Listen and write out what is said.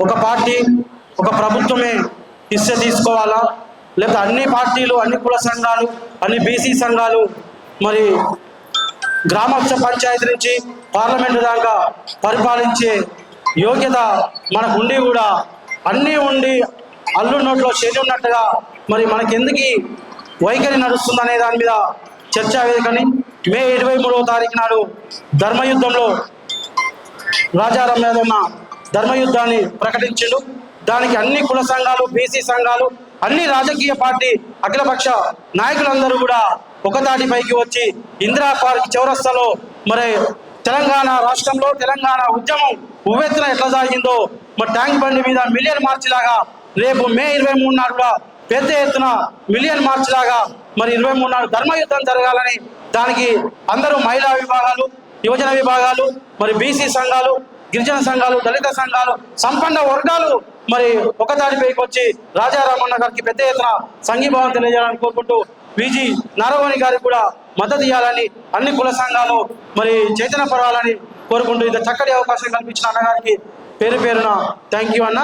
ఒక పార్టీ ఒక ప్రభుత్వమే హిస్స తీసుకోవాలా? లేకపోతే అన్ని పార్టీలు అన్ని కుల సంఘాలు అన్ని బీసీ సంఘాలు మరి గ్రామ పంచాయతీ నుంచి పార్లమెంటు దాకా పరిపాలించే యోగ్యత మనకు ఉండి కూడా అన్నీ ఉండి అల్లు నోట్లో చేతి ఉన్నట్టుగా మరి మనకెందుకు వైఖరి వైఖరి నడుస్తుందనే దాని మీద చర్చా వేదికని మే ఇరవై మూడవ తారీఖు నాడు ధర్మయుద్ధంలో రాజారాం యాదన్న ధర్మయుద్ధాన్ని ప్రకటించిండు. దానికి అన్ని కుల సంఘాలు బీసీ సంఘాలు అన్ని రాజకీయ పార్టీ అఖిలపక్ష నాయకులందరూ కూడా ఒకతాటి పైకి వచ్చి ఇందిరా పార్క్ చౌరస్తాలో మరి తెలంగాణ రాష్ట్రంలో తెలంగాణ ఉద్యమం ఉవ్వెత్తున ఎట్లా సాగిందో మరి ట్యాంక్ బండి మీద మిలియన్ మార్చి లాగా రేపు మే ఇరవై మూడు నాడు పెద్ద ఎత్తున మిలియన్ మార్చి లాగా మరి ఇరవై మూడు నాడు ధర్మయుద్ధం జరగాలని దానికి అందరూ మహిళా విభాగాలు యువజన విభాగాలు మరి బీసీ సంఘాలు గిరిజన సంఘాలు దళిత సంఘాలు సంపన్న వర్గాలు మరి ఒకదాటిపైకి వచ్చి రాజారామన్న గారికి పెద్ద ఎత్తున సంఘీభావం తెలియజేయాలని కోరుకుంటూ విజి నారవాణి గారికి కూడా మద్దతు ఇవ్వాలని అన్ని కుల సంఘాలు మరి చైతన్యపరవాలని కోరుకుంటూ ఇంత చక్కటి అవకాశం కల్పించిన అన్నగారికి పేరు పేరున థ్యాంక్ యూ అన్న.